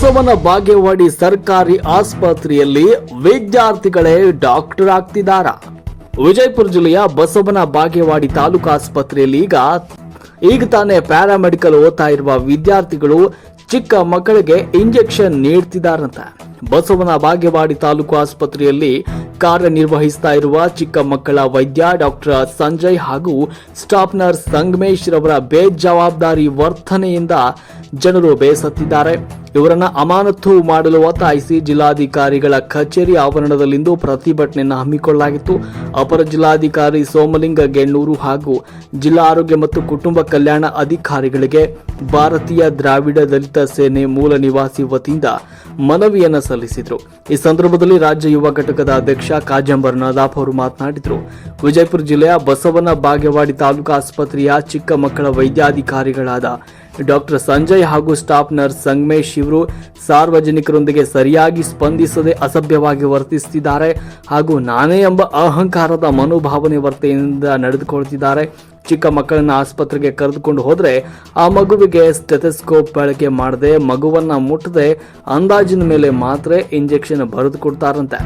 ಬಸವನ ಬಾಗೇವಾಡಿ ಸರ್ಕಾರಿ ಆಸ್ಪತ್ರೆಯಲ್ಲಿ ವಿದ್ಯಾರ್ಥಿಗಳೇ ಡಾಕ್ಟರ್ ಆಗ್ತಿದ್ದಾರಾ? ವಿಜಯಪುರ ಜಿಲ್ಲೆಯ ಬಸವನ ಬಾಗೇವಾಡಿ ತಾಲೂಕು ಆಸ್ಪತ್ರೆಯಲ್ಲಿ ಈಗ ಈಗ ತಾನೇ ಪ್ಯಾರಾಮೆಡಿಕಲ್ ಓದ್ತಾ ಇರುವ ವಿದ್ಯಾರ್ಥಿಗಳು ಚಿಕ್ಕ ಮಕ್ಕಳಿಗೆ ಇಂಜೆಕ್ಷನ್ ನೀಡ್ತಿದ್ದಾರಂತೆ. ಬಸವನ ಬಾಗೇವಾಡಿ ತಾಲೂಕು ಆಸ್ಪತ್ರೆಯಲ್ಲಿ ಕಾರ್ಯನಿರ್ವಹಿಸ್ತಾ ಇರುವ ಚಿಕ್ಕ ಮಕ್ಕಳ ವೈದ್ಯ ಡಾಕ್ಟರ್ ಸಂಜಯ್ ಹಾಗೂ ಸ್ಟಾಫ್ ನರ್ಸ್ ಸಂಗಮೇಶ್ ರವರ ಬೇಜವಾಬ್ದಾರಿ ವರ್ತನೆಯಿಂದ ಜನರು ಬೇಸತ್ತಿದ್ದಾರೆ. ಇವರನ್ನ ಅಮಾನತು ಮಾಡಲು ಒತ್ತಾಯಿಸಿ ಜಿಲ್ಲಾಧಿಕಾರಿಗಳ ಕಚೇರಿ ಆವರಣದಲ್ಲಿಂದು ಪ್ರತಿಭಟನೆಯನ್ನು ಹಮ್ಮಿಕೊಳ್ಳಲಾಗಿತ್ತು. ಅಪರ ಜಿಲ್ಲಾಧಿಕಾರಿ ಸೋಮಲಿಂಗ ಗೆಣ್ಣೂರು ಹಾಗೂ ಜಿಲ್ಲಾ ಆರೋಗ್ಯ ಮತ್ತು ಕುಟುಂಬ ಕಲ್ಯಾಣ ಅಧಿಕಾರಿಗಳಿಗೆ ಭಾರತೀಯ ದ್ರಾವಿಡ ದಲಿತ ಸೇನೆ ಮೂಲ ನಿವಾಸಿ ವತಿಯಿಂದ ಮನವಿಯನ್ನು ಸಲ್ಲಿಸಿದರು. ಈ ಸಂದರ್ಭದಲ್ಲಿ ರಾಜ್ಯ ಯುವ ಘಟಕದ ಅಧ್ಯಕ್ಷ ಕಾಜಂಬರ್ ನದಾಫ್ ಅವರು ಮಾತನಾಡಿದರು. ವಿಜಯಪುರ ಜಿಲ್ಲೆಯ ಬಸವನ ಬಾಗೇವಾಡಿ ತಾಲೂಕು ಆಸ್ಪತ್ರೆಯ ಚಿಕ್ಕ ಮಕ್ಕಳ ವೈದ್ಯಾಧಿಕಾರಿಗಳಾದ ಡಾಕ್ಟರ್ ಸಂಜಯ್ ಹಾಗೂ ಸ್ಟಾಫ್ ನರ್ಸ್ ಸಂಗಮೇಶ್ ಇವರು ಸಾರ್ವಜನಿಕರೊಂದಿಗೆ ಸರಿಯಾಗಿ ಸ್ಪಂದಿಸದೆ ಅಸಭ್ಯವಾಗಿ ವರ್ತಿಸುತ್ತಿದ್ದಾರೆ ಹಾಗೂ ನಾನೇ ಎಂಬ ಅಹಂಕಾರದ ಮನೋಭಾವನೆ ವರ್ತನೆಯಿಂದ ನಡೆದುಕೊಳ್ತಿದ್ದಾರೆ. ಚಿಕ್ಕ ಮಕ್ಕಳನ್ನ ಆಸ್ಪತ್ರೆಗೆ ಕರೆದುಕೊಂಡು ಹೋದ್ರೆ ಆ ಮಗುವಿಗೆ ಸ್ಟೆಥೆಸ್ಕೋಪ್ ಬಳಕೆ ಮಾಡದೆ ಮಗುವನ್ನ ಮುಟ್ಟದೆ ಅಂದಾಜಿನ ಮೇಲೆ ಮಾತ್ರ ಇಂಜೆಕ್ಷನ್ ಬರೆದು ಕೊಡ್ತಾರಂತೆ.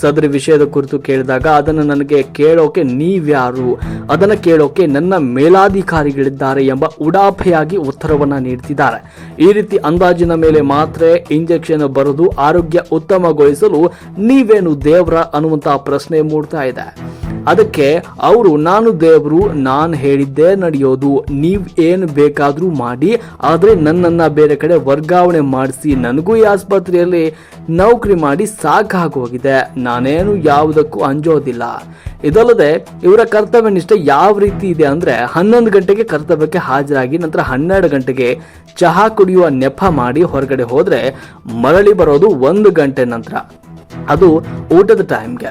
ಸದರಿ ವಿಷಯದ ಕುರಿತು ಕೇಳಿದಾಗ ಅದನ್ನು ನನಗೆ ಕೇಳೋಕೆ ನೀವ್ಯಾರು? ಅದನ್ನು ಕೇಳೋಕೆ ನನ್ನ ಮೇಲಾಧಿಕಾರಿಗಳಿದ್ದಾರೆ ಎಂಬ ಉಡಾಫೆಯಾಗಿ ಉತ್ತರವನ್ನ ನೀಡ್ತಿದ್ದಾರೆ. ಈ ರೀತಿ ಅಂದಾಜಿನ ಮೇಲೆ ಮಾತ್ರ ಇಂಜೆಕ್ಷನ್ ಬರೆದು ಆರೋಗ್ಯ ಉತ್ತಮಗೊಳಿಸಲು ನೀವೇನು ದೇವ್ರ ಅನ್ನುವಂತಹ ಪ್ರಶ್ನೆ ಮೂಡ್ತಾ ಇದೆ. ಅದಕ್ಕೆ ಅವರು, ನಾನು ದೇವರು, ನಾನು ಹೇಳಿದ್ದೆ ನಡೆಯೋದು. ನೀವು ಏನು ಬೇಕಾದರೂ ಮಾಡಿ, ಆದರೆ ನನ್ನನ್ನು ಬೇರೆ ಕಡೆ ವರ್ಗಾವಣೆ ಮಾಡಿಸಿ, ನನಗೂ ಈ ಆಸ್ಪತ್ರೆಯಲ್ಲಿ ನೌಕರಿ ಮಾಡಿ ಸಾಕಾಗೋಗಿದೆ ನಾನೇನು ಯಾವುದಕ್ಕೂ ಅಂಜೋದಿಲ್ಲ. ಇದಲ್ಲದೆ, ಇವರ ಕರ್ತವ್ಯ ನಿಷ್ಠೆ ಯಾವ ರೀತಿ ಇದೆ ಅಂದರೆ, ಹನ್ನೊಂದು ಗಂಟೆಗೆ ಕರ್ತವ್ಯಕ್ಕೆ ಹಾಜರಾಗಿ ನಂತರ ಹನ್ನೆರಡು ಗಂಟೆಗೆ ಚಹಾ ಕುಡಿಯುವ ನೆಪ ಮಾಡಿ ಹೊರಗಡೆ ಹೋದರೆ ಮರಳಿ ಬರೋದು ಒಂದು ಗಂಟೆ ನಂತರ. ಅದು ಊಟದ ಟೈಮ್ಗೆ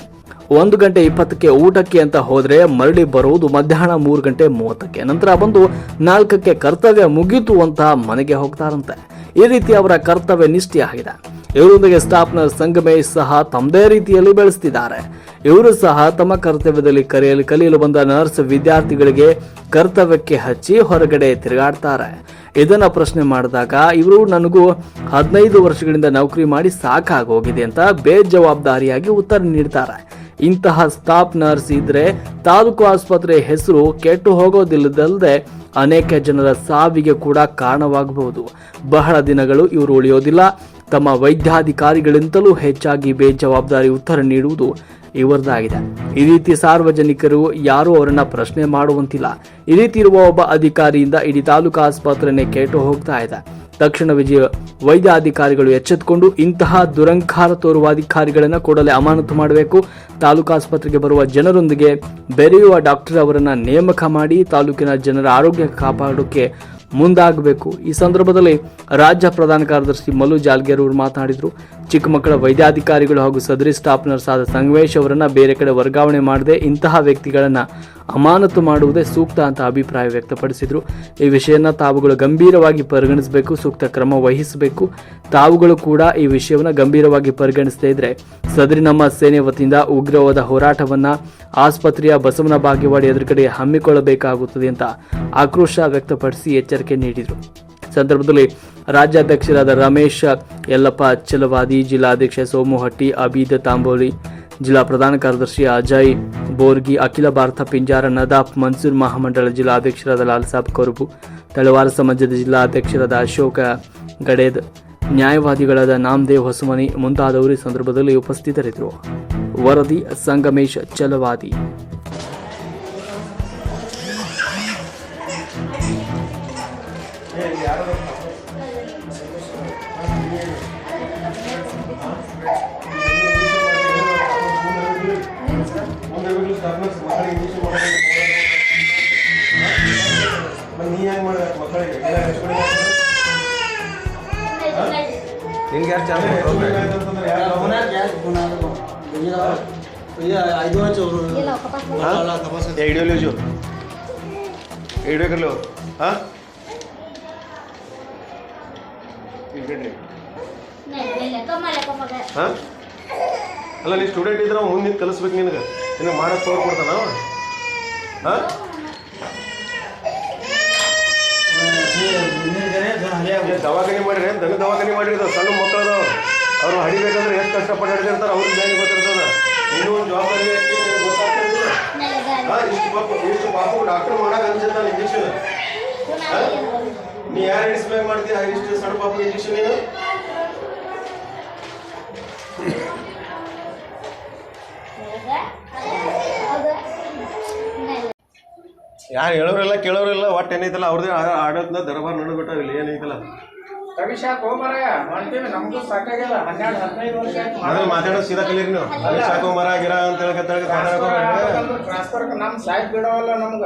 ಒಂದು ಗಂಟೆ ಇಪ್ಪತ್ತಕ್ಕೆ ಊಟಕ್ಕೆ ಅಂತ ಹೋದ್ರೆ ಮರಳಿ ಬರುವುದು ಮಧ್ಯಾಹ್ನ ಮೂರು ಗಂಟೆ ಮೂವತ್ತಕ್ಕೆ. ನಂತರ ಬಂದು ನಾಲ್ಕಕ್ಕೆ ಕರ್ತವ್ಯ ಮುಗೀತು ಅಂತ ಮನೆಗೆ ಹೋಗ್ತಾರಂತೆ. ಈ ರೀತಿ ಅವರ ಕರ್ತವ್ಯ ನಿಷ್ಠೆಯಾಗಿದೆ. ಇವರೊಂದಿಗೆ ಸ್ಟಾಫ್ನ ಸಂಗಮೇಶ್ ಸಹ ತಮ್ಮದೇ ರೀತಿಯಲ್ಲಿ ಬೆಳೆಸ್ತಿದ್ದಾರೆ. ಇವರು ಸಹ ತಮ್ಮ ಕರ್ತವ್ಯದಲ್ಲಿ ಕರೆಯಲು ಕಲಿಯಲು ಬಂದ ನರ್ಸ್ ವಿದ್ಯಾರ್ಥಿಗಳಿಗೆ ಕರ್ತವ್ಯಕ್ಕೆ ಹಚ್ಚಿ ಹೊರಗಡೆ ತಿರುಗಾಡ್ತಾರೆ. ಇದನ್ನ ಪ್ರಶ್ನೆ ಮಾಡಿದಾಗ, ಇವರು ನನಗೂ ಹದಿನೈದು ವರ್ಷಗಳಿಂದ ನೌಕರಿ ಮಾಡಿ ಸಾಕಾಗೋಗಿದೆ ಅಂತ ಬೇಜವಾಬ್ದಾರಿಯಾಗಿ ಉತ್ತರ ನೀಡ್ತಾರೆ. ಇಂತಹ ಸ್ಟಾಫ್ ನರ್ಸ್ ಇದ್ರೆ ತಾಲೂಕು ಆಸ್ಪತ್ರೆ ಹೆಸರು ಕೆಟ್ಟು ಹೋಗೋದಿಲ್ಲದಲ್ಲದೆ ಅನೇಕ ಜನರ ಸಾವಿಗೆ ಕೂಡ ಕಾರಣವಾಗಬಹುದು. ಬಹಳ ದಿನಗಳು ಇವರು ಉಳಿಯೋದಿಲ್ಲ. ತಮ್ಮ ವೈದ್ಯಾಧಿಕಾರಿಗಳಿಂತಲೂ ಹೆಚ್ಚಾಗಿ ಬೇಜವಾಬ್ದಾರಿ ಉತ್ತರ ನೀಡುವುದು ಇವರದಾಗಿದೆ. ಈ ರೀತಿ ಸಾರ್ವಜನಿಕರು ಯಾರೂ ಅವರನ್ನ ಪ್ರಶ್ನೆ ಮಾಡುವಂತಿಲ್ಲ. ಈ ರೀತಿ ಇರುವ ಒಬ್ಬ ಅಧಿಕಾರಿಯಿಂದ ಇಡೀ ತಾಲೂಕು ಆಸ್ಪತ್ರೆನೇ ಕೆಟ್ಟು ಹೋಗ್ತಾ ಇದೆ. ತಕ್ಷಣ ವಿಜಯ ವೈದ್ಯಾಧಿಕಾರಿಗಳು ಎಚ್ಚೆತ್ತುಕೊಂಡು ಇಂತಹ ದುರಂಕಾರ ತೋರುವ ಅಧಿಕಾರಿಗಳನ್ನು ಕೂಡಲೇ ಅಮಾನತು ಮಾಡಬೇಕು. ತಾಲೂಕು ಆಸ್ಪತ್ರೆಗೆ ಬರುವ ಜನರೊಂದಿಗೆ ಬೆರೆಯುವ ಡಾಕ್ಟರ್ ಅವರನ್ನು ನೇಮಕ ಮಾಡಿ ತಾಲೂಕಿನ ಜನರ ಆರೋಗ್ಯ ಕಾಪಾಡೋಕೆ ಮುಂದಾಗಬೇಕು. ಈ ಸಂದರ್ಭದಲ್ಲಿ ರಾಜ್ಯ ಪ್ರಧಾನ ಕಾರ್ಯದರ್ಶಿ ಮಲ್ಲು ಜಾಲ್ಗೇರ್ ಅವರು ಮಾತನಾಡಿದರು. ಚಿಕ್ಕ ಮಕ್ಕಳ ವೈದ್ಯಾಧಿಕಾರಿಗಳು ಹಾಗೂ ಸದರಿ ಸ್ಟಾಫ್ ನರ್ಸ್ ಆದ ಸಂಗಮೇಶ್ ಅವರನ್ನು ಬೇರೆ ಕಡೆ ವರ್ಗಾವಣೆ ಮಾಡದೆ ಇಂತಹ ವ್ಯಕ್ತಿಗಳನ್ನ ಅಮಾನತು ಮಾಡುವುದೇ ಸೂಕ್ತ ಅಂತ ಅಭಿಪ್ರಾಯ ವ್ಯಕ್ತಪಡಿಸಿದರು. ಈ ವಿಷಯನ ತಾವುಗಳು ಗಂಭೀರವಾಗಿ ಪರಿಗಣಿಸಬೇಕು, ಸೂಕ್ತ ಕ್ರಮ ವಹಿಸಬೇಕು. ತಾವುಗಳು ಕೂಡ ಈ ವಿಷಯವನ್ನು ಗಂಭೀರವಾಗಿ ಪರಿಗಣಿಸದೇ ಇದ್ರೆ ಸದರಿ ನಮ್ಮ ಸೇನೆ ವತಿಯಿಂದ ಉಗ್ರವಾದ ಹೋರಾಟವನ್ನ ಆಸ್ಪತ್ರೆಯ ಬಸವನ ಭಾಗ್ಯವಾಡಿ ಎದುರುಗಡೆ ಹಮ್ಮಿಕೊಳ್ಳಬೇಕಾಗುತ್ತದೆ ಅಂತ ಆಕ್ರೋಶ ವ್ಯಕ್ತಪಡಿಸಿ ಎಚ್ಚರಿಕೆ ನೀಡಿದರು. ಸಂದರ್ಭದಲ್ಲಿ ರಾಜ್ಯಾಧ್ಯಕ್ಷರಾದ ರಮೇಶ್ ಯಲ್ಲಪ್ಪ, ಚಲವಾದಿ, ಜಿಲ್ಲಾಧ್ಯಕ್ಷ ಸೋಮುಹಟ್ಟಿ ಅಬೀದ ತಾಂಬೋಲಿ ಜಿಲ್ಲಾ ಪ್ರಧಾನ ಕಾರ್ಯದರ್ಶಿ ಅಜಯ್ ಬೋರ್ಗಿ, ಅಖಿಲ ಭಾರತ ಪಿಂಜಾರ, ನದಾಫ್, ಮನ್ಸೂರ್ ಮಹಾಮಂಡಳ ಜಿಲ್ಲಾಧ್ಯಕ್ಷರಾದ ಲಾಲ್ ಸಾಬ್ ಕೊರಬು, ತಳವಾರ ಸಮಾಜದ ಜಿಲ್ಲಾಧ್ಯಕ್ಷರಾದ ಅಶೋಕ ಗಡೇದ್, ನ್ಯಾಯವಾದಿಗಳಾದ ನಾಮದೇವ್ ಹೊಸಮನಿ ಮುಂತಾದವರು ಈ ಸಂದರ್ಭದಲ್ಲಿ ಉಪಸ್ಥಿತರಿದ್ದರು. ವರದಿ ಸಂಗಮೇಶ್ ಚಲವಾದಿ. ನೀ जो एडियो कर लो हाँ ಹಾಂ ಅಲ್ಲ ನೀ ಸ್ಟೂಡೆಂಟ್ ಇದ್ರೆ ಮುಂದೆ ನಿಂತು ಕಲಿಸ್ಬೇಕು ನಿನಗೆ ನಿನಗೆ ಮಾಡೋಕೆ ತೋರ್ ಕೊಡ್ತಾನ ಅವ ಹಾಂ ದವಾಖಾನೆ ಮಾಡಿರಿ ದನ ದವಾಖಾನೆ ಮಾಡಿರಿ ಸಣ್ಣ ಮಕ್ಕಳು ಅವ್ರು ಹಡಿಬೇಕಂದ್ರೆ ಎಷ್ಟು ಕಷ್ಟಪಟ್ಟು ಹಡಿದಿರ್ತಾರೆ ಅವ್ರಿಗೆ ಬೇಗ ಗೊತ್ತಿರ್ತದ. ಇನ್ನೂ ಒಂದು ಜವಾಬ್ದಾರಿ ಇಷ್ಟು ಪಾಪು ಇಷ್ಟು ಪಾಪು ಡಾಕ್ಟರ್ ಮಾಡಕ್ ಅನ್ಸುತ್ತಾನ ಇಂಜೆಕ್ಷನ್ ನೀ ಯಾರು ಹಿಡಿಸ್ಬೇಕು ಮಾಡ್ತೀಯ? ಇಷ್ಟು ಸಣ್ಣ ಪಾಪು ಇಂಜೆಕ್ಷನ್ ಯಾರು ಹೇಳೋರಿಲ್ಲ ಕೇಳೋರಿಲ್ಲ ಒಟ್ಟು ಏನೈತಲ್ಲ ಅವ್ರದೇ ಆಡೋದ್ನ ದರ್ಬಾರ್ ನಡ್ಬಿಟ್ಟಾವ ಇಲ್ಲಿ ಏನೈತಲ್ಲ. ಅದ್ರಲ್ಲಿ ಮಾತಾಡೋದು ಸೀದಾ ಕಲೀರಿ ನೀವು. ಸಾಕೋ ಮರ ಗಿರ ಅಂತ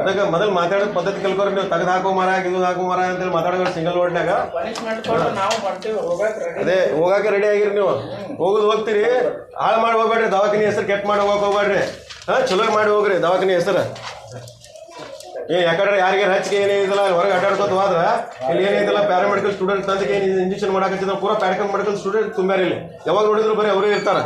ಅದಕ್ಕೆ ಮೊದಲು ಮಾತಾಡೋ ಪದ್ಧತಿ ಕಲ್ಕೋರಿ ನೀವು. ತೆಗೆದು ಹಾಕೋ ಮರ ಇದು ಹಾಕೋ ಮರ ಅಂತೇಳಿ ಮಾತಾಡೋ ಸಿಂಗಲ್ ವರ್ಡ್ನಾಗ ಅದೇ ಹೋಗಾಕ ರೆಡಿ ಆಗಿರಿ ನೀವು. ಹೋಗುದು ಹೋಗ್ತೀರಿ. ಹಾಳು ಮಾಡಿ ಹೋಗ್ಬೇಡ್ರಿ. ದವಾಖಾನೆ ಹೆಸರು ಕೆಟ್ಟ ಮಾಡಿ ಹೋಗಕ್ ಹೋಗ್ಬೇಡ್ರಿ. ಹಾ ಚಲೋ ಮಾಡಿ ಹೋಗ್ರಿ ದವಾಖಾನೆ ಹೆಸರು. ಏ ಯಾಕಂದ್ರೆ ಯಾರಿಗೆ ಹಚ್ಚಿಗೆ ಏನಿದಿಲ್ಲ ಹೊರಗೆ ಅಡ್ಡಾಡ್ಕೊತ ಹೋದ್ರ ಇಲ್ಲಿ ಏನಿದಿಲ್ಲ ಪ್ಯಾರಾಮೆಡಿಕಲ್ ಸ್ಟೂಡೆಂಟ್ ಅಂತ ಏನು ಇಂಜೆಕ್ಷನ್ ಮಾಡಕ್ಕೆ ಪೂರಾ ಪ್ಯಾರಾಮೆಡಿಕಲ್ ಮೆಡಿಕಲ್ ಸ್ಟೂಡೆಂಟ್ ತುಂಬ್ಯಾರ ಇಲ್ಲಿ. ಯಾವಾಗ ನೋಡಿದ್ರು ಬರೀ ಅವರೇ ಇರ್ತಾರ.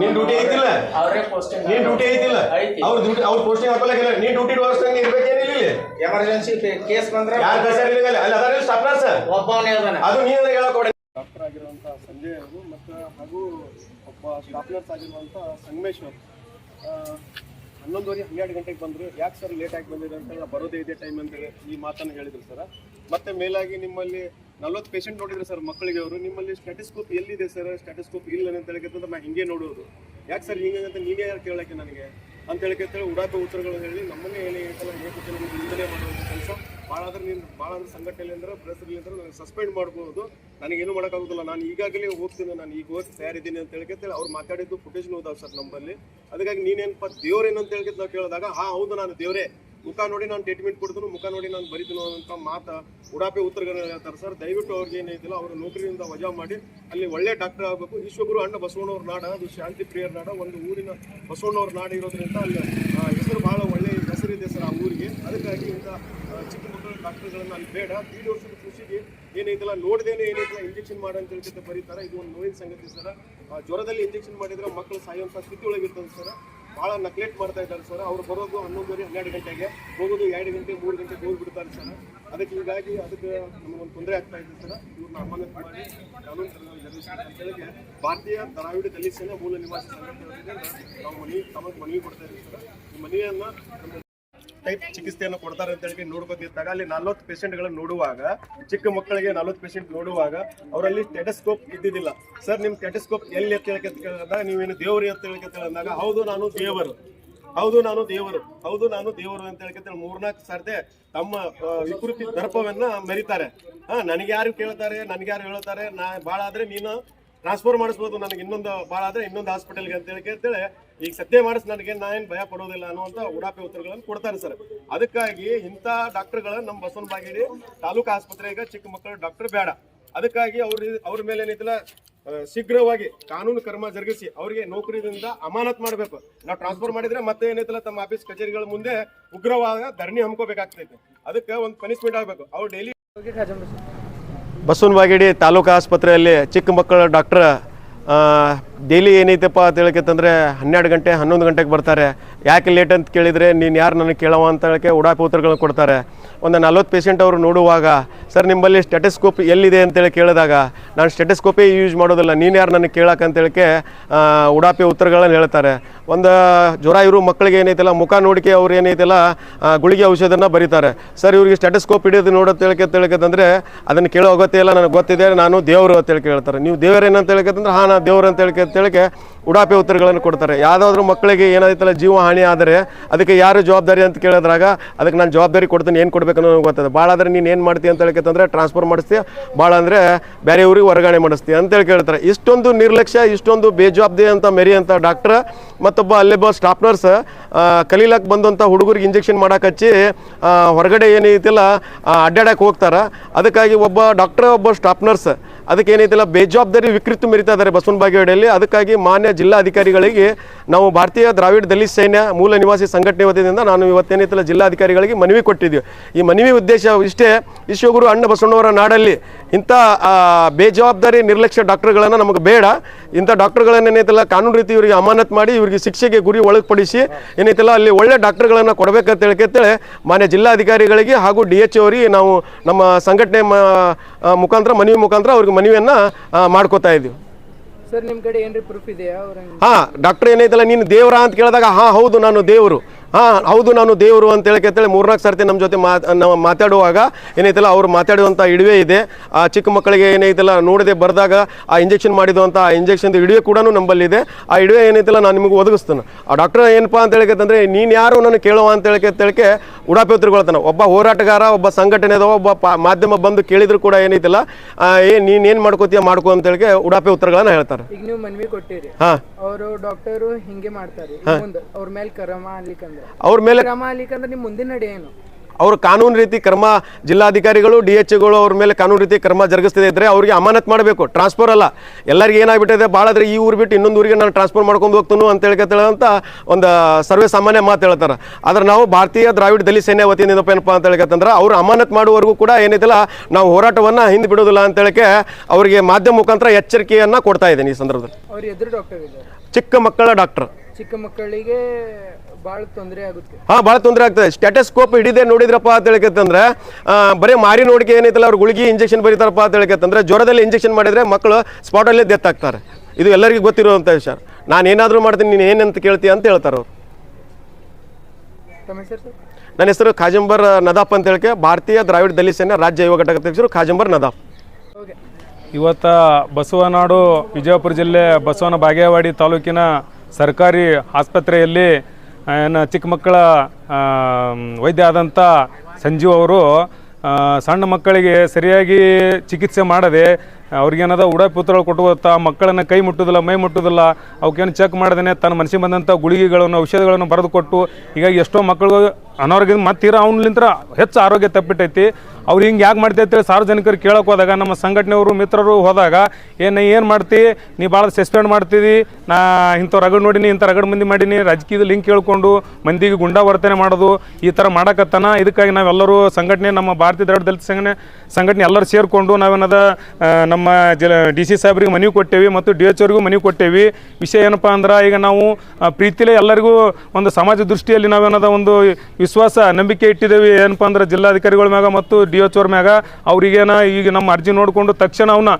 ನೀನ್ ಡ್ಯೂಟಿ ಐತಿಲ್ಲ? ಅವರೇ ಪೋಸ್ಟಿಂಗ್ ನೀನ್ ಡ್ಯೂಟಿ ಐತಿಲ್ಲ? ಐತಿ. ಅವ್ರ ಡ್ಯೂಟಿ ಅವ್ರ ಪೋಸ್ಟಿಂಗ್ ಹಾಕೊಳಕಿಲ್ಲ ನೀನ್ ಡ್ಯೂಟಿ ವರ್ಷ ಇರ್ಬೇಕೇನಿಲ್ಲ ಇಲ್ಲಿ? ಎಮರ್ಜೆನ್ಸಿ ಕೇಸ್ ಬಂದ್ರೆ ಯಾರು ಇಲ್ಲಿ ಅಲ್ಲಿ? ಅದಾರ ಸರ್ ಒಬ್ಬವನೇ ಅದಾನೆ ಅದು ನೀನು ಹೇಳಕ್ ಡಾಕ್ಟರ್ ಆಗಿರುವಂಥ ಸಂಜಯ್ ಅವರು ಮತ್ತು ಹಾಗೂ ಒಬ್ಬ ಸ್ಟಾಫ್ ನರ್ಸ್ ಆಗಿರುವಂಥ ಸಂಗಮೇಶ್ವರ್ ಹನ್ನೊಂದುವರೆ, ಹನ್ನೆರಡು ಗಂಟೆಗೆ ಬಂದರು. ಯಾಕೆ ಸರ್ ಲೇಟ್ ಆಗಿ ಬಂದಿದೆ ಅಂತ ಹೇಳಿ, ಬರೋದೇ ಇದೆ ಟೈಮ್ ಅಂತ ಹೇಳಿ ಈ ಮಾತನ್ನು ಹೇಳಿದ್ರು ಸರ್ ಮತ್ತೆ ಮೇಲಾಗಿ ನಿಮ್ಮಲ್ಲಿ ನಲ್ವತ್ತು ಪೇಷಂಟ್ ನೋಡಿದ್ರು ಸರ್ ಮಕ್ಕಳಿಗೆ ಅವರು, ನಿಮ್ಮಲ್ಲಿ ಸ್ಟ್ಯಾಟಿಸ್ಕೋಪ್ ಎಲ್ಲಿದೆ ಸರ್ ಸ್ಟ್ಯಾಟಿಸ್ಕೋಪ್ ಇಲ್ಲ ಅಂತ ಹೇಳಿಕೆ ನಾ ಹಿಂಗೆ ನೋಡೋದು. ಯಾಕೆ ಸರ್ ಹಿಂಗೆ ಅಂತ ನೀವೇ ಯಾರು ಕೇಳಕ್ಕೆ ನನಗೆ? ಅಂತ ಹೇಳಿಕೆ ಉಡಾಪ ಉತ್ತರಗಳು ಹೇಳಿ ನಮ್ಮನ್ನೇ ಹೇಳಿ ಹೇಳ್ತಲ್ಲ ಹೇಗೆ ಮಾಡುವಂಥ ಕೆಲಸ. ಭಾಳ ಅಂದ್ರೆ ನೀನು ಭಾಳ ಅಂದ್ರೆ ಸಂಘಟನೆ ಅಂದ್ರೆ ಪ್ರೆಸ್ಲಿ ಅಂದ್ರೆ ನನಗೆ ಸಸ್ಪೆಂಡ್ ಮಾಡ್ಬೋದು ನನಗೇನು ಮಾಡೋಕ್ಕಾಗೋದಿಲ್ಲ. ನಾನು ಈಗಾಗಲೇ ಹೋಗ್ತೀನಿ. ನಾನು ಈಗ ಹೋಗಿ ತಯಾರಿದ್ದೀನಿ ಅಂತ ಹೇಳ್ಕೇಳಿ ಅವ್ರು ಮಾತಾಡಿದ್ದು ಫುಟೇಜ್ ಹೋದಾವ್ ಸರ್ ನಮ್ಮಲ್ಲಿ. ಅದಕ್ಕಾಗಿ ನೀನೇನಪ್ಪ ದೇವ್ರೇನು ಅಂತ ನಾವು ಕೇಳಿದಾಗ, ಹಾ, ಹೌದು, ನಾನು ದೇವರೇ. ಮುಖ ನೋಡಿ ನಾನು ಟ್ರೀಟ್ಮೆಂಟ್ ಕೊಡ್ತೀನಿ. ಮುಖ ನೋಡಿ ನಾನು ಬರಿತೀನಿ ಅನ್ನೋಂಥ ಮಾತು ಉಡಾಪೆ ಉತ್ತರಗಳು ಹೇಳ್ತಾರೆ ಸರ್. ದಯವಿಟ್ಟು ಅವ್ರಿಗೆ ಏನೈತಿಲ್ಲ ಅವ್ರ ನೌಕರಿಯಿಂದ ವಜಾ ಮಾಡಿ, ಅಲ್ಲಿ ಒಳ್ಳೆ ಡಾಕ್ಟರ್ ಆಗಬೇಕು. ವಿಶ್ವಗುರು ಅಣ್ಣ ಬಸವಣ್ಣವ್ರ ನಾಡ, ಅದು ಶಾಂತಿ ಪ್ರಿಯರ ನಾಡ. ಒಂದು ಊರಿನ ಬಸವಣ್ಣವ್ರ ನಾಡಿ ಇರೋದ್ರಿಂದ ಅಲ್ಲಿ ಹೆಸರು ಬಹಳ ಒಳ್ಳೆ ಹೆಸರಿದೆ ಸರ್ ಆ ಊರಿಗೆ. ಅದಕ್ಕಾಗಿ ಇಂಥ ಚಿಕ್ಕ ಡಾಕ್ಟರ್ಗಳನ್ನ ಅಲ್ಲಿ ಬೇಡ. ದೀಡ್ ವರ್ಷದ ಕೃಷಿಗೆ ಏನೈತಲ್ಲ ನೋಡ್ದೇನೆ ಏನೈತಲ್ಲ ಇಂಜೆಕ್ಷನ್ ಮಾಡಿ ಅಂತ ಹೇಳ್ಕೊತ ಬರೀತಾರೆ ಇದು ಒಂದು ನೋವಿನ ಸಂಗತಿ ಸರ್. ಜ್ವರದಲ್ಲಿ ಇಂಜೆಕ್ಷನ್ ಮಾಡಿದ್ರೆ ಮಕ್ಕಳು ಸಾಯುವಂಥ ಸ್ಥಿತಿ ಒಳಗಿರ್ತದೆ ಸರ್. ಭಾಳ ನಕ್ಲೆಕ್ಟ್ ಮಾಡ್ತಾ ಇದ್ದಾರೆ ಸರ್. ಅವ್ರು ಬರೋದು ಹನ್ನೊಂದುವರೆ, ಹನ್ನೆರಡು ಗಂಟೆಗೆ. ಹೋಗೋದು ಎರಡು ಗಂಟೆ, ಮೂರು ಗಂಟೆಗೆ ಹೋಗ್ಬಿಡ್ತಾರೆ ಸರ್. ಅದಕ್ಕೆ ಹೀಗಾಗಿ ಅದಕ್ಕೆ ನಮಗೊಂದು ತೊಂದರೆ ಆಗ್ತಾ ಇದೆ ಸರ್. ಇವ್ರನ್ನ ಅಮಾನತ್ ಮಾಡಿ ಕಾನೂನು ಭಾರತೀಯ ದ್ರಾವಿಡ ದಲಿತ ಮೂಲ ನಿವಾಸಿ ನಾವು ಮನವಿ, ತಮಗೆ ಮನವಿ ಕೊಡ್ತಾ ಇದ್ದೀವಿ ಸರ್. ಈ ಮನೆಯನ್ನು ಟೈಪ್ ಚಿಕಿತ್ಸೆಯನ್ನು ಕೊಡ್ತಾರೆ ಅಂತ ಹೇಳಿ ನೋಡ್ಕೊತಿದ್ದಾಗ ಅಲ್ಲಿ ನಲ್ವತ್ತು ಪೇಷಂಟ್ಗಳನ್ನು ನೋಡುವಾಗ, ಚಿಕ್ಕ ಮಕ್ಕಳಿಗೆ ನಲ್ವತ್ತು ಪೇಷಂಟ್ ನೋಡುವಾಗ ಅವರಲ್ಲಿ ಟೆಟಸ್ಕೋಪ್ ಇದ್ದಿದ್ದಿಲ್ಲ. ಸರ್ ನಿಮ್ಮ ಟೆಟಸ್ಕೋಪ್ ಎಲ್ಲಿ ಅಂತ ಕೇಳಿದಾಗ ನೀವೇನು ದೇವರು ಅಂತ ಹೇಳಿ ಕೇಳಿದಾಗ, ಹೌದು ನಾನು ದೇವರು, ಹೌದು ನಾನು ದೇವರು, ಹೌದು ನಾನು ದೇವರು ಅಂತ ಹೇಳ್ಕೊತ ಮೂರ್ನಾಲ್ಕು ಸರ್ತೆ ತಮ್ಮ ವಿಕೃತಿ ದರ್ಪವನ್ನ ಮರಿತಾರೆ. ಹಾ, ನನಗೆ ಯಾರು ಕೇಳ್ತಾರೆ, ನನಗೆ ಯಾರು ಹೇಳ್ತಾರೆ, ನಾ ಭಾಳ ಆದ್ರೆ ನೀನು ಟ್ರಾನ್ಸ್ಫರ್ ಮಾಡಿಸ್ಬೋದು, ನನಗೆ ಇನ್ನೊಂದು ಭಾಳ ಆದ್ರೆ ಇನ್ನೊಂದು ಹಾಸ್ಪಿಟಲ್ಗೆ ಅಂತ ಹೇಳಿ ಈಗ ಸದ್ಯ ಮಾಡಿಸ್ ನನಗೆ ನಾ ಏನು ಭಯ ಪಡೋದಿಲ್ಲ ಅನ್ನುವಂಥ ಉಡಾಪೆ ಉತ್ತರಗಳನ್ನು ಕೊಡ್ತಾರೆ ಸರ್. ಅದಕ್ಕಾಗಿ ಇಂಥ ಡಾಕ್ಟರ್ಗಳ ನಮ್ಮ ಬಸವನ ಬಾಗೇಡಿ ತಾಲೂಕು ಆಸ್ಪತ್ರೆಗೆ ಚಿಕ್ಕ ಮಕ್ಕಳ ಡಾಕ್ಟರ್ ಬೇಡ. ಅದಕ್ಕಾಗಿ ಅವ್ರ ಅವ್ರ ಮೇಲೆ ಏನೈತಿಲ್ಲ ಶೀಘ್ರವಾಗಿ ಕಾನೂನು ಕ್ರಮ ಜರುಗಿಸಿ ಅವರಿಗೆ ನೌಕರಿಯಿಂದ ಅಮಾನತ್ ಮಾಡಬೇಕು. ನಾವು ಟ್ರಾನ್ಸ್ಫರ್ ಮಾಡಿದ್ರೆ ಮತ್ತೆ ಏನೈತಲ್ಲ ತಮ್ಮ ಆಫೀಸ್ ಕಚೇರಿಗಳ ಮುಂದೆ ಉಗ್ರವಾದ ಧರಣಿ ಹಮ್ಕೋಬೇಕಾಗ್ತೈತೆ ಅದಕ್ಕೆ ಒಂದು ಪನಿಷ್ಮೆಂಟ್ ಆಗಬೇಕು. ಅವ್ರು ಡೈಲಿ ಬಸವನ ಬಾಗೇಡಿ ತಾಲೂಕು ಆಸ್ಪತ್ರೆಯಲ್ಲಿ ಚಿಕ್ಕ ಮಕ್ಕಳ ಡಾಕ್ಟರ್ ಡೈಲಿ ಏನೈತಪ್ಪ ಅಂತ ಹೇಳ್ಕಂತಂದ್ರೆ ಹನ್ನೆರಡು ಗಂಟೆ, ಹನ್ನೊಂದು ಗಂಟೆಗೆ ಬರ್ತಾರೆ. ಯಾಕೆ ಲೇಟ್ ಅಂತ ಕೇಳಿದರೆ ನೀನು ಯಾರು ನನಗೆ ಕೇಳವ ಅಂತ ಹೇಳಕ್ಕೆ ಉಡಾಪಿ ಉತ್ತರಗಳನ್ನು ಕೊಡ್ತಾರೆ. ಒಂದು ನಲ್ವತ್ತು ಪೇಷೆಂಟ್ ಅವರು ನೋಡುವಾಗ, ಸರ್, ನಿಮ್ಮಲ್ಲಿ ಸ್ಟೆಟಸ್ಕೋಪ್ ಎಲ್ಲಿದೆ? ಅಂತೇಳಿ ಕೇಳಿದಾಗ, ನಾನು ಸ್ಟೆಟಸ್ಕೋಪೇ ಯೂಸ್ ಮಾಡೋದಿಲ್ಲ. ನೀನು ಯಾರು ನನಗೆ ಕೇಳಕ್ಕೆ ಹೇಳಕ್ಕೆ ಉಡಾಪಿ ಉತ್ತರಗಳನ್ನು ಹೇಳ್ತಾರೆ. ಒಂದು, ಜ್ವರ ಇರೋ ಮಕ್ಕಳಿಗೆ ಏನೈತಿಲ್ಲ, ಮುಖ ನೋಡಿಕೆ ಅವ್ರು ಏನೈತಿಲ್ಲ ಗುಳಿಗೆ ಔಷಧನ ಬರೀತಾರೆ. ಸರ್, ಇವ್ರಿಗೆ ಸ್ಟೆಟಸ್ಕೋಪ್ ಹಿಡಿಯೋದು ನೋಡೋದು ತಿಳ್ಕೆ ತಿಳ್ಕಂತಂದ್ರೆ ಅದನ್ನು ಕೇಳೋ ಅಗತ್ಯ ಇಲ್ಲ, ನನಗೆ ಗೊತ್ತಿದೆ, ನಾನು ದೇವರು ಅಂತ ಹೇಳಿ ಕೇಳ್ತಾರೆ. ನೀವು ದೇವರೇನಂತ ಹೇಳ್ಕಂತಂದ್ರೆ ಹಾಂ ನಾನು ದೇವ್ರು ಅಂತ ಹೇಳ್ಕೆ ತಿಳ್ಕೆ ಉಡಾಪಿ ಉತ್ತರಗಳನ್ನು ಕೊಡ್ತಾರೆ. ಯಾವುದಾದ್ರೂ ಮಕ್ಕಳಿಗೆ ಏನಾಯ್ತಲ್ಲ ಜೀವ ಹಾನಿ ಆದರೆ ಅದಕ್ಕೆ ಯಾರು ಜವಾಬ್ದಾರಿ ಅಂತ ಕೇಳಿದ್ರಾಗ ಅದಕ್ಕೆ ನಾನು ಜವಾಬ್ದಾರಿ ಕೊಡ್ತೀನಿ, ಏನು ಕೊಡಬೇಕು ಅನ್ನೋ ಗೊತ್ತದೆ ಭಾಳ ಆದರೆ ನೀನು ಏನು ಮಾಡ್ತೀಯ ಅಂತ ಹೇಳ್ಕಂತಂದ್ರೆ ಟ್ರಾನ್ಸ್ಫರ್ ಮಾಡಿಸ್ತೀಯ ಭಾಳ ಅಂದರೆ ಬೇರೆ ಊರಿಗೆ ವರ್ಗಾವಣೆ ಮಾಡಿಸ್ತೀಯ ಅಂತೇಳಿ ಕೇಳ್ತಾರೆ. ಇಷ್ಟೊಂದು ನಿರ್ಲಕ್ಷ್ಯ, ಇಷ್ಟೊಂದು ಬೇಜವಾಬ್ದಾರಿ ಅಂತ ಮೆರಿ ಅಂತ ಡಾಕ್ಟ್ರ್ ಮತ್ತೊಬ್ಬ ಅಲ್ಲಿಬ್ಬ ಸ್ಟಾಫ್ ನರ್ಸ್ ಕಲೀಲಕ್ಕೆ ಬಂದಂಥ ಹುಡುಗರಿಗೆ ಇಂಜೆಕ್ಷನ್ ಮಾಡೋಕೆ ಹಚ್ಚಿ ಹೊರಗಡೆ ಏನೈತಿಲ್ಲ ಅಡ್ಡಾಡಕ್ಕೆ ಹೋಗ್ತಾರೆ. ಅದಕ್ಕಾಗಿ ಒಬ್ಬ ಡಾಕ್ಟ್ರ್ ಒಬ್ಬ ಸ್ಟಾಫ್ ನರ್ಸ್ ಅದಕ್ಕೆ ಏನೈತಿಲ್ಲ ಬೇಜವಾಬ್ದಾರಿ ವಿಕೃತಿ ಮೆರಿತಾ ಇದ್ದಾರೆ ಬಸವನ ಬಾಗೇವಾಡಿಯಲ್ಲಿ. ಅದಕ್ಕಾಗಿ ಮಾನ್ಯ ಜಿಲ್ಲಾಧಿಕಾರಿಗಳಿಗೆ ನಾವು ಭಾರತೀಯ ದ್ರಾವಿಡ ದಲಿತ ಸೈನ್ಯ ಮೂಲ ನಿವಾಸಿ ಸಂಘಟನೆ ವತಿಯಿಂದ ನಾನು ಇವತ್ತೇನೈತಿಲ್ಲ ಜಿಲ್ಲಾಧಿಕಾರಿಗಳಿಗೆ ಮನವಿ ಕೊಟ್ಟಿದ್ದೀವಿ. ಈ ಮನವಿ ಉದ್ದೇಶ ಇಷ್ಟೇ, ವಿಶ್ವಗುರು ಅಣ್ಣ ಬಸವಣ್ಣವರ ನಾಡಲ್ಲಿ ಇಂಥ ಬೇಜವಾಬ್ದಾರಿ ನಿರ್ಲಕ್ಷ್ಯ ಡಾಕ್ಟರ್ಗಳನ್ನು ನಮಗೆ ಬೇಡ. ಇಂಥ ಡಾಕ್ಟರ್ಗಳನ್ನು ಏನೈತಿಲ್ಲ, ಕಾನೂನು ರೀತಿ ಇವರಿಗೆ ಅಮಾನತ್ ಮಾಡಿ, ಇವರಿಗೆ ಶಿಕ್ಷೆಗೆ ಗುರಿ ಒಳಪಡಿಸಿ, ಏನೈತಿಲ್ಲ, ಅಲ್ಲಿ ಒಳ್ಳೆ ಡಾಕ್ಟರ್ಗಳನ್ನು ಕೊಡಬೇಕಂತ ಹೇಳ್ಕೇಳಿ ಮಾನ್ಯ ಜಿಲ್ಲಾಧಿಕಾರಿಗಳಿಗೆ ಹಾಗೂ ಡಿ ಎಚ್ ಅವರಿಗೆ ನಾವು ನಮ್ಮ ಸಂಘಟನೆ ಮುಖಾಂತರ, ಮನವಿ ಮುಖಾಂತರ ಅವ್ರಿಗೆ ಮನವಿಯನ್ನು ಮಾಡ್ಕೋತಾ ಇದ್ದೀವಿ. ಸರ್ ನಿಮ್ಮ ಕಡೆ ಏನ್ರಿ ಪ್ರೂಫ್ ಇದೆಯಾ? ಹಾ ಡಾಕ್ಟರ್ ಏನೈತಲ್ಲ ನೀನು ದೇವರ ಅಂತ ಕೇಳಿದಾಗ ಹಾ ಹೌದು ನಾನು ದೇವರು. ಹಾ ಹೌದು ನಾನು ದೇವರು ಅಂತ ಹೇಳಿ ಮೂರ್ನಾಲ್ಕು ಸರ್ತಿ ನಮ್ಮ ಜೊತೆ ನಾವು ಮಾತಾಡುವಾಗ ಏನೈತಲ್ಲ ಅವ್ರು ಮಾತಾಡುವಂಥ ಇಡುವೆ ಇದೆ. ಆ ಚಿಕ್ಕ ಮಕ್ಕಳಿಗೆ ಏನೈತಲ್ಲ ನೋಡದೆ ಬರೆದಾಗ ಆ ಇಂಜೆಕ್ಷನ್ ಮಾಡಿದಂಥ ಆ ಇಂಜೆಕ್ಷನ್ ಇಡುವೆ ಕೂಡ ನಮ್ಮಲ್ಲಿದೆ ಆ ಇಡುವೆ ಏನೈತಲ್ಲ ನಾನು ನಿಮಗೆ ಒದಗಿಸ್ತಾನೆ. ಆ ಡಾಕ್ಟರ್ ಏನಪ್ಪ ಅಂತ ಹೇಳಿಕಂತಂದ್ರೆ ನೀನು ಯಾರು ನಾನು ಕೇಳುವ ಅಂತ ಹೇಳಿಕೆ ಉಡಾಪಿ ಉತ್ತರಗೊಳ್ತಾನೆ ಒಬ್ಬ ಹೋರಾಟಗಾರ ಒಬ್ಬ ಸಂಘಟನೆದ ಒಬ್ಬ ಪಾ ಮಾಧ್ಯಮ ಬಂದು ಕೇಳಿದ್ರು ಕೂಡ ಏನೈತಿಲ್ಲ ಏ ನೀನು ಏನು ಮಾಡ್ಕೋತೀಯ ಮಾಡ್ಕೋ ಅಂತ ಹೇಳಿಕೆ ಉಡಾಪಿ ಉತ್ತರಗಳನ್ನ ಹೇಳ್ತಾರೆ. ಈಗ ನೀವು ಮನವಿ ಕೊಟ್ಟಿರಿ. ಹಾಂ. ಅವರು ಡಾಕ್ಟರು ಹಿಂಗೆ ಮಾಡ್ತಾರೆ. ಹಾಂ. ಅವ್ರ ಮೇಲೆ ಕ್ರಮ ಅನ್ಲಿಕ್ಕಂದ್ರೆ. ಅವ್ರ ಮೇಲೆ ಕ್ರಮ ನಿಮ್ಮ ಮುಂದಿನ ನಡೆ ಏನು? ಅವರು ಕಾನೂನು ರೀತಿ ಕ್ರಮ ಜಿಲ್ಲಾಧಿಕಾರಿಗಳು ಡಿ ಎಚ್ಗಳು ಅವ್ರ ಮೇಲೆ ಕಾನೂನು ರೀತಿ ಕ್ರಮ ಜರುಗಿಸ್ತಿದೆ ಇದ್ರೆ ಅವರಿಗೆ ಅಮಾನತ್ ಮಾಡಬೇಕು. ಟ್ರಾನ್ಸ್ಫರ್ ಅಲ್ಲ. ಎಲ್ಲರಿಗೆ ಏನಾಗ್ಬಿಟ್ಟಿದೆ ಭಾಳ ಆದ್ರೆ ಈ ಊರು ಬಿಟ್ಟು ಇನ್ನೊಂದು ಊರಿಗೆ ನಾನು ಟ್ರಾನ್ಸ್ಫರ್ ಮಾಡ್ಕೊಂಡು ಹೋಗ್ತಾನು ಅಂತ ಹೇಳ್ಕೊತೇಳಂತ ಒಂದು ಸರ್ವೇ ಸಾಮಾನ್ಯ ಮಾತು ಹೇಳ್ತಾರೆ. ಆದ್ರೆ ನಾವು ಭಾರತೀಯ ದ್ರಾವಿಡ ದಲಿತ ಸೇನೆ ವತಿಯಿಂದ ಏನಪ್ಪ ಅಂತ ಹೇಳ್ಕತ್ತಂದ್ರೆ ಅವ್ರು ಅಮಾನತ್ ಮಾಡುವವರೆಗೂ ಕೂಡ ಏನಿದೆಲ್ಲ ನಾವು ಹೋರಾಟವನ್ನು ಹಿಂದೆ ಬಿಡೋದಿಲ್ಲ ಅಂತ ಹೇಳಿಕೆ ಅವರಿಗೆ ಮಾಧ್ಯಮ ಮುಖಾಂತರ ಎಚ್ಚರಿಕೆಯನ್ನು ಕೊಡ್ತಾ ಇದ್ದೀನಿ ಈ ಸಂದರ್ಭದಲ್ಲಿ. ಚಿಕ್ಕ ಮಕ್ಕಳ ಡಾಕ್ಟರ್ ಚಿಕ್ಕ ಮಕ್ಕಳಿಗೆ ಹಾ ಭಾಳ ತೊಂದರೆ ಆಗ್ತದೆ. ಸ್ಟೆಟಸ್ಕೋಪ್ ಹಿಡಿದೆ ನೋಡಿದ್ರಪ್ಪ ಅಂತ ಹೇಳಿಕತ್ತಂದ್ರೆ ಆ, ಬರೀ ಮಾರಿ ನೋಡಿಕೆ ಏನೈತಲ್ಲ ಅವ್ರು ಗುಳಿಗೆ ಇಂಜೆಕ್ಷನ್ ಬರೀತಾರಪ್ಪ ಅಂತ ಹೇಳಿಕತ್ತಂದ್ರೆ ಜ್ವರದಲ್ಲಿ ಇಂಜೆಕ್ಷನ್ ಮಾಡಿದ್ರೆ ಮಕ್ಕಳು ಸ್ಪಾಟಲ್ಲೇ ಡೆತ್ ಆಗ್ತಾರೆ. ಇದು ಎಲ್ಲರಿಗೂ ಗೊತ್ತಿರುವಂಥ ವಿಷಯ. ನಾನು ಏನಾದರೂ ಮಾಡ್ತೀನಿ ನೀನು ಏನಂತ ಕೇಳ್ತೀಯ ಅಂತ ಹೇಳ್ತಾರೆ ಅವರು. ನನ್ನ ಹೆಸರು ಖಾಜಂಬರ್ ನದಾಪ್ ಅಂತ ಹೇಳಿಕೆ ಭಾರತೀಯ ದ್ರಾವಿಡ ದಲಿತ ಸೇನೆ ರಾಜ್ಯ ಯುವ ಘಟಕದ ಅಧ್ಯಕ್ಷರು ಖಾಜಂಬರ್ ನದಾಪ್. ಓಕೆ. ಇವತ್ತ ಬಸವನಾಡು ವಿಜಯಪುರ ಜಿಲ್ಲೆ ಬಸವನ ಬಾಗೇವಾಡಿ ತಾಲೂಕಿನ ಸರ್ಕಾರಿ ಆಸ್ಪತ್ರೆಯಲ್ಲಿ ಏನು ಚಿಕ್ಕ ಮಕ್ಕಳ ವೈದ್ಯ ಆದಂಥ ಸಂಜೀವ್ ಅವರು ಸಣ್ಣ ಮಕ್ಕಳಿಗೆ ಸರಿಯಾಗಿ ಚಿಕಿತ್ಸೆ ಮಾಡದೆ ಅವ್ರಿಗೇನದ ಉಡ ಪುತ್ರಗಳು ಕೊಟ್ಟು ಮಕ್ಕಳನ್ನು ಕೈ ಮುಟ್ಟುದಿಲ್ಲ ಮೈ ಮುಟ್ಟುದಿಲ್ಲ ಅವಕ್ಕೇನು ಚೆಕ್ ಮಾಡದೇನೆ ತನ್ನ ಮನಸ್ಸಿಗೆ ಬಂದಂಥ ಗುಳಿಗೆಗಳನ್ನು ಔಷಧಿಗಳನ್ನು ಬರೆದು ಕೊಟ್ಟು ಹೀಗಾಗಿ ಎಷ್ಟೋ ಮಕ್ಕಳು ಅನಾರೋಗ್ಯ ಮತ್ತು ತೀರಾ ಹೆಚ್ಚು ಆರೋಗ್ಯ ತಪ್ಪಿಟ್ಟೈತಿ. ಅವ್ರು ಹಿಂಗೆ ಯಾಕೆ ಮಾಡ್ತಿ ಸಾರ್ವಜನಿಕರು ಕೇಳೋಕೆ ಹೋದಾಗ ನಮ್ಮ ಸಂಘಟನೆಯವರು ಮಿತ್ರರು ಹೋದಾಗ ಏನು ಏನು ಮಾಡ್ತಿ? ನೀ ಭಾಳ ಸಸ್ಪೆಂಡ್ ಮಾಡ್ತೀವಿ ನಾ ಇಂಥ ರಗಡ್ ನೋಡಿನಿ ಇಂಥ ರಗಡ್ ಮಂದಿ ಮಾಡೀನಿ ರಾಜಕೀಯದ ಲಿಂಕ್ ಕೇಳ್ಕೊಂಡು ಮಂದಿಗೆ ಗುಂಡಾ ವರ್ತನೆ ಮಾಡೋದು ಈ ಥರ ಮಾಡಕತ್ತಾನ. ಇದಕ್ಕಾಗಿ ನಾವೆಲ್ಲರೂ ಸಂಘಟನೆ ನಮ್ಮ ಭಾರತೀಯ ದಲಿತ ಸಂಘಟನೆ ಸಂಘಟನೆ ಎಲ್ಲರೂ ಸೇರಿಕೊಂಡು ನಾವೇನದ ಆ, ನಮ್ಮ ಜಲ, ಡಿ ಸಿ ಸಾಹೇಬ್ರಿಗೆ ಮನವಿ ಕೊಟ್ಟೇವಿ ಮತ್ತು ಡಿ ಎಚ್ ಅವ್ರಿಗೂ ಮನವಿ ಕೊಟ್ಟೇವಿ. ವಿಷಯ ಏನಪ್ಪ ಅಂದ್ರೆ ಈಗ ನಾವು ಪ್ರೀತಿಲೇ ಎಲ್ಲರಿಗೂ ಒಂದು ಸಮಾಜ ದೃಷ್ಟಿಯಲ್ಲಿ ನಾವೇನದ ಒಂದು ವಿಶ್ವಾಸ, ನಂಬಿಕೆ ಇಟ್ಟಿದ್ದೇವೆ ಏನಪ್ಪ ಅಂದ್ರೆ ಜಿಲ್ಲಾಧಿಕಾರಿಗಳ ಮ್ಯಾಗ ಮತ್ತು ಡಿ ಎಚ್ ಅವ್ರ ಮ್ಯಾಗ ಅವ್ರಿಗೇನ ಈಗ ನಮ್ಮ ಅರ್ಜಿ ನೋಡಿಕೊಂಡು ತಕ್ಷಣ ಅವನ್ನ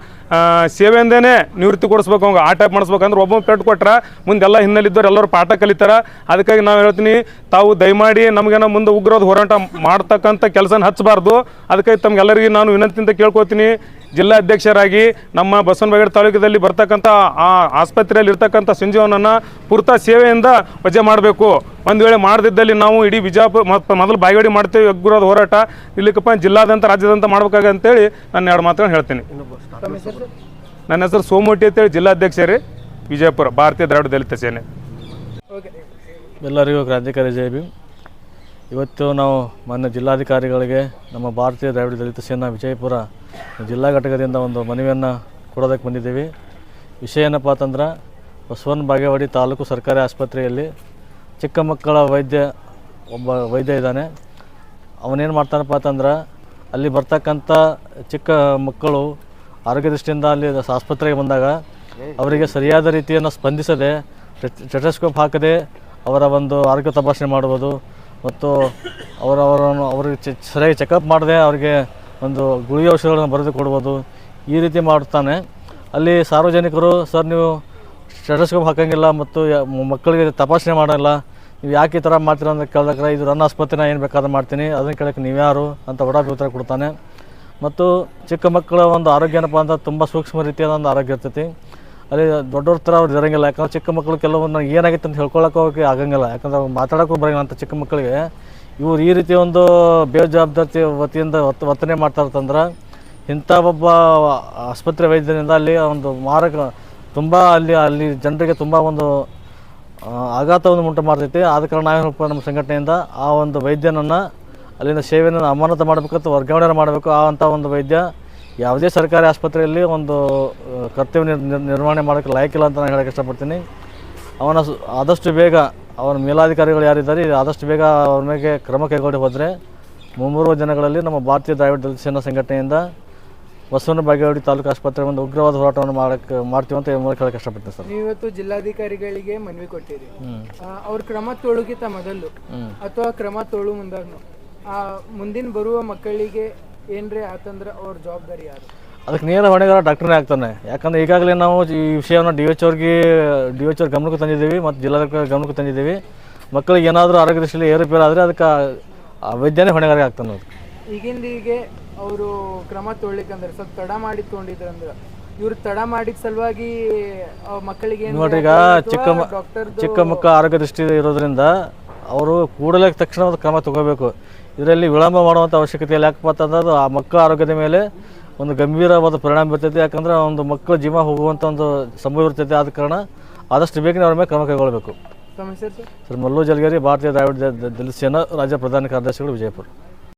ಸೇವೆಯಿಂದೇನೆ ನಿವೃತ್ತಿ ಕೊಡಿಸ್ಬೇಕು ಅವ್ಗೆ ಆ ಟೈಪ್ ಮಾಡಿಸ್ಬೇಕಂದ್ರೆ ಒಬ್ಬ ಪೆಟ್ಟು ಕೊಟ್ರೆ ಮುಂದೆಲ್ಲ ಹಿನ್ನೆಲಿದ್ದವ್ರು ಎಲ್ಲರೂ ಪಾಠ ಕಲಿತಾರ. ಅದಕ್ಕಾಗಿ ನಾವು ಹೇಳ್ತೀನಿ, ತಾವು ದಯಮಾಡಿ ನಮಗೇನೋ ಮುಂದೆ ಉಗ್ರದ ಹೋರಾಟ ಮಾಡ್ತಕ್ಕಂಥ ಕೆಲಸನ ಹಚ್ಚಬಾರ್ದು. ಅದಕ್ಕಾಗಿ ತಮ್ಗೆಲ್ಲರಿಗೂ ನಾನು ವಿನಂತಿಯಿಂದ ಕೇಳ್ಕೊತೀನಿ ಜಿಲ್ಲಾ ಅಧ್ಯಕ್ಷರಾಗಿ ನಮ್ಮ ಬಸವನಬಾಗೇಡ ತಾಲೂಕಿನಲ್ಲಿ ಬರ್ತಕ್ಕಂಥ ಆ ಆಸ್ಪತ್ರೆಯಲ್ಲಿ ಇರ್ತಕ್ಕಂಥ ಸಂಜೀವನನ್ನು ಪೂರ್ತ ಸೇವೆಯಿಂದ ವಜೆ ಮಾಡಬೇಕು. ಒಂದು ವೇಳೆ ಮಾಡದಿದ್ದಲ್ಲಿ ನಾವು ಇಡೀ ಬಿಜಾಪುರ ಮ- ಮೊದಲು ಬಾಯಿಗಡಿ ಮಾಡ್ತೀವಿ ಉಗ್ರದ ಹೋರಾಟ. ಇಲ್ಲಿಕಪ್ಪ ಜಿಲ್ಲಾದಂಥ ರಾಜ್ಯದಂತ ಮಾಡಬೇಕಾಗಿ ಅಂತೇಳಿ ನಾನು ಎರಡು ಮಾತುಗಳನ್ನು ಹೇಳ್ತೀನಿ. ನನ್ನ ಹೆಸರು ಸೋಮೋಟಿ ಅಂತೇಳಿ ಜಿಲ್ಲಾಧ್ಯಕ್ಷರೇ ವಿಜಯಪುರ, ಭಾರತೀಯ ದ್ರಾವಿಡ ದಲಿತ ಸೇನೆ. ಎಲ್ಲರಿಗೂ ಕ್ರಾಂತಿಕಾರಿ ಜಯ ಇವತ್ತು ನಾವು ಮಾನ್ಯ ಜಿಲ್ಲಾಧಿಕಾರಿಗಳಿಗೆ ನಮ್ಮ ಭಾರತೀಯ ದ್ರಾವಿಡ ದಲಿತ ಸೇನಾ ವಿಜಯಪುರ ಜಿಲ್ಲಾ ಘಟಕದಿಂದ ಒಂದು ಮನವಿಯನ್ನು ಕೊಡೋದಕ್ಕೆ ಬಂದಿದ್ದೀವಿ. ವಿಷಯ ಏನಪ್ಪ ಅಂತಂದ್ರೆ ಬಸವನ ಬಾಗೇವಾಡಿ ತಾಲೂಕು ಸರ್ಕಾರಿ ಆಸ್ಪತ್ರೆಯಲ್ಲಿ ಚಿಕ್ಕ ಮಕ್ಕಳ ವೈದ್ಯ ಒಬ್ಬ ವೈದ್ಯ ಇದ್ದಾನೆ. ಅವನೇನು ಮಾಡ್ತಾನಪ್ಪ ಅಂತಂದ್ರೆ, ಅಲ್ಲಿ ಬರ್ತಕ್ಕಂಥ ಚಿಕ್ಕ ಮಕ್ಕಳು ಆರೋಗ್ಯ ದೃಷ್ಟಿಯಿಂದ ಅಲ್ಲಿ ಆಸ್ಪತ್ರೆಗೆ ಬಂದಾಗ ಅವರಿಗೆ ಸರಿಯಾದ ರೀತಿಯನ್ನು ಸ್ಪಂದಿಸದೆ ಸ್ಟೆಟಸ್ಕೋಪ್ ಹಾಕದೆ ಅವರ ಒಂದು ಆರೋಗ್ಯ ತಪಾಸಣೆ ಮಾಡುವುದು ಮತ್ತು ಅವರವರನ್ನು ಅವ್ರಿಗೆ ಸರಿಯಾಗಿ ಚೆಕಪ್ ಮಾಡದೆ ಅವರಿಗೆ ಒಂದು ಗುಳಿ ಔಷಧಗಳನ್ನು ಬರೆದು ಕೊಡ್ಬೋದು, ಈ ರೀತಿ ಮಾಡುತ್ತಾನೆ. ಅಲ್ಲಿ ಸಾರ್ವಜನಿಕರು, ಸರ್, ನೀವು ಸ್ಟೆಟಸ್ಕೋಪ್ ಹಾಕೋಂಗಿಲ್ಲ ಮತ್ತು ಮಕ್ಕಳಿಗೆ ತಪಾಸಣೆ ಮಾಡೋಲ್ಲ, ನೀವು ಯಾಕೆ ಈ ಥರ ಮಾಡ್ತೀರ ಅಂತ ಕೇಳಿದ್ರೆ ಇದು ನನ್ನ ಆಸ್ಪತ್ರೆ ಏನು ಬೇಕಾದ್ರೆ ಮಾಡ್ತೀನಿ, ಅದನ್ನು ಕೇಳೋಕ್ಕೆ ನೀವ್ಯಾರು ಅಂತ ಒಡಾಪಿ ಉತ್ತರ ಕೊಡ್ತಾನೆ. ಮತ್ತು ಚಿಕ್ಕ ಮಕ್ಕಳ ಒಂದು ಆರೋಗ್ಯ ಏನಪ್ಪ ಅಂತ ತುಂಬ ಸೂಕ್ಷ್ಮ ರೀತಿಯಾದ ಒಂದು ಆರೋಗ್ಯ ಇರ್ತೈತಿ. ಅಲ್ಲಿ ದೊಡ್ಡವ್ರ ಥರ ಅವ್ರು ಇರಂಗಿಲ್ಲ. ಯಾಕಂದ್ರೆ ಚಿಕ್ಕ ಮಕ್ಕಳು ಕೆಲವೊಂದು ಏನಾಗಿತ್ತು ಅಂತ ಹೇಳ್ಕೊಳಕ್ಕೆ ಹೋಗಿ ಆಗಂಗಿಲ್ಲ. ಯಾಕಂದ್ರೆ ಅವ್ರು ಮಾತಾಡೋಕ್ಕೂ ಬರಂಗಿಲ್ಲ ಅಂತ ಚಿಕ್ಕ ಮಕ್ಕಳಿಗೆ ಇವ್ರು ಈ ರೀತಿ ಒಂದು ಬೇಜವಾಬ್ದಾರಿ ವತಿಯಿಂದ ವತ್, ವರ್ತನೆ ಮಾಡ್ತಾ ಇರ್ತಂದ್ರೆ ಇಂಥ ಒಬ್ಬ ಆಸ್ಪತ್ರೆ ವೈದ್ಯರಿಂದ ಅಲ್ಲಿ ಒಂದು ಮಾರಕ ತುಂಬ ಅಲ್ಲಿ ಅಲ್ಲಿ ಜನರಿಗೆ ತುಂಬ ಒಂದು ಆಘಾತವನ್ನು ಉಂಟು ಮಾಡ್ತೈತಿ. ಆದ ಕಾರಣ ನಾವೇನಪ್ಪ ನಮ್ಮ ಸಂಘಟನೆಯಿಂದ ಆ ಒಂದು ವೈದ್ಯನನ್ನು ಅಲ್ಲಿನ ಸೇವೆಯನ್ನು ಅಮಾನತು ಮಾಡಬೇಕು ಅಥವಾ ವರ್ಗಾವಣೆ ಮಾಡಬೇಕು. ಆ ಅಂಥ ಒಂದು ವೈದ್ಯ ಯಾವುದೇ ಸರ್ಕಾರಿ ಆಸ್ಪತ್ರೆಯಲ್ಲಿ ಒಂದು ಕರ್ತವ್ಯ ನಿರ್ ನಿರ್- ನಿರ್ವಹಣೆ ಮಾಡೋಕ್ಕೆ ಲಾಯಕಿಲ್ಲ ಅಂತ ನಾನು ಹೇಳಕ್ಕೆ ಇಷ್ಟಪಡ್ತೀನಿ. ಅವನ ಆದಷ್ಟು ಬೇಗ ಅವನ ಮೇಲಾಧಿಕಾರಿಗಳು ಯಾರಿದ್ದಾರೆ ಆದಷ್ಟು ಬೇಗ ಅವ್ರ ಮೇಲೆ ಕ್ರಮ ಕೈಗೊಂಡು ಹೋದರೆ ಮುಂಬರುವ ದಿನಗಳಲ್ಲಿ ನಮ್ಮ ಭಾರತೀಯ ದ್ರಾವಿಡ ದಲಿತ ಸೇನಾ ಸಂಘಟನೆಯಿಂದ ಬಸವನ ಬಾಗೇವಾಡಿ ತಾಲೂಕು ಆಸ್ಪತ್ರೆ ಒಂದು ಉಗ್ರವಾದ ಹೋರಾಟವನ್ನು ಮಾಡಕ್ಕೆ ಮಾಡ್ತೀವಿ ಅಂತ ಹೇಳೋಕೆ ಮೂಲಕ ಹೇಳಕ್ಕೆ ಇಷ್ಟಪಡ್ತೀನಿ ಸರ್. ನೀವು ಇವತ್ತು ಜಿಲ್ಲಾಧಿಕಾರಿಗಳಿಗೆ ಮನವಿ ಕೊಟ್ಟಿರಿ. ಅವ್ರ ಕ್ರಮ ತೊಳುಗಿತ ಮೊದಲು ಅಥವಾ ಕ್ರಮ ತೊಳು ಮುಂದಾಗ ಮುಂದಿನ ಬರುವ ಮಕ್ಕಳಿಗೆ ಏನ್ರೆ ಆತಂದ್ರೆ ಅವ್ರ ಜವಾಬ್ದಾರಿ ಯಾರು? ಅದಕ್ಕೆ ನೇರ ಹೊಣೆಗಾರ ಡಾಕ್ಟರ್ನೇ ಆಗ್ತಾನೆ. ಯಾಕಂದ್ರೆ ಈಗಾಗಲೇ ನಾವು ಈ ವಿಷಯವನ್ನು ಡಿ ಎಚ್ ಅವ್ರಿಗೆ ಡಿ ಎಚ್ ಅವ್ರ ಗಮನಕ್ಕೆ ತಂದಿದ್ದೀವಿ ಮತ್ತು ಜಿಲ್ಲಾಧಿಕಾರಿ ಗಮನಕ್ಕೆ ತಂದಿದ್ದೀವಿ. ಮಕ್ಕಳಿಗೆ ಏನಾದರೂ ಆರೋಗ್ಯ ದೃಷ್ಟಿಯಲ್ಲಿ ಏರುಪೇರು ಆದರೆ ಅದಕ್ಕೆ ಆ ವೈದ್ಯನೇ ಹೊಣೆಗಾರ ಆಗ್ತಾನೆ ಈಗಿಂದ ಹೀಗೆ ಅವರು ಕ್ರಮ ತೊಗೊಳ್ಲಿಕ್ಕಂದ್ರೆ ಸ್ವಲ್ಪ ತಡ ಮಾಡಿ ತೊಗೊಂಡಿದ್ರಂದ್ರೆ ಇವ್ರು ತಡ ಮಾಡಿದ ಸಲುವಾಗಿ ಮಕ್ಕಳಿಗೆ ನೋಡ್ರಿ ಈಗ ಚಿಕ್ಕ ಚಿಕ್ಕ ಮಕ್ಕಳ ಆರೋಗ್ಯ ದೃಷ್ಟಿ ಇರೋದ್ರಿಂದ ಅವರು ಕೂಡಲೇ ತಕ್ಷಣ ಕ್ರಮ ತಗೋಬೇಕು. ಇದರಲ್ಲಿ ವಿಳಂಬ ಮಾಡುವಂಥ ಅವಶ್ಯಕತೆ ಇಲ್ಲ. ಯಾಕಪ್ಪ ಅಂತಂದ್ರೆ ಆ ಮಕ್ಕಳ ಆರೋಗ್ಯದ ಮೇಲೆ ಒಂದು ಗಂಭೀರವಾದ ಪರಿಣಾಮ ಬೀರ್ತೈತಿ. ಯಾಕಂದ್ರೆ ಒಂದು ಮಕ್ಕಳ ಜೀವ ಹೋಗುವಂಥ ಒಂದು ಸಂಭವ ಇರ್ತೈತೆ. ಆದ ಕಾರಣ ಆದಷ್ಟು ಬೇಗನೆ ಅವ್ರ ಮೇಲೆ ಕ್ರಮ ಕೈಗೊಳ್ಳಬೇಕು. ಸರ್ ಮಲ್ಲು ಜಲಗೇರಿ ಭಾರತೀಯ ದ್ರಾವಿಡ ದಲಿತ ಸೇನಾ ರಾಜ್ಯ ಪ್ರಧಾನ ಕಾರ್ಯದರ್ಶಿಗಳು ವಿಜಯಪುರ.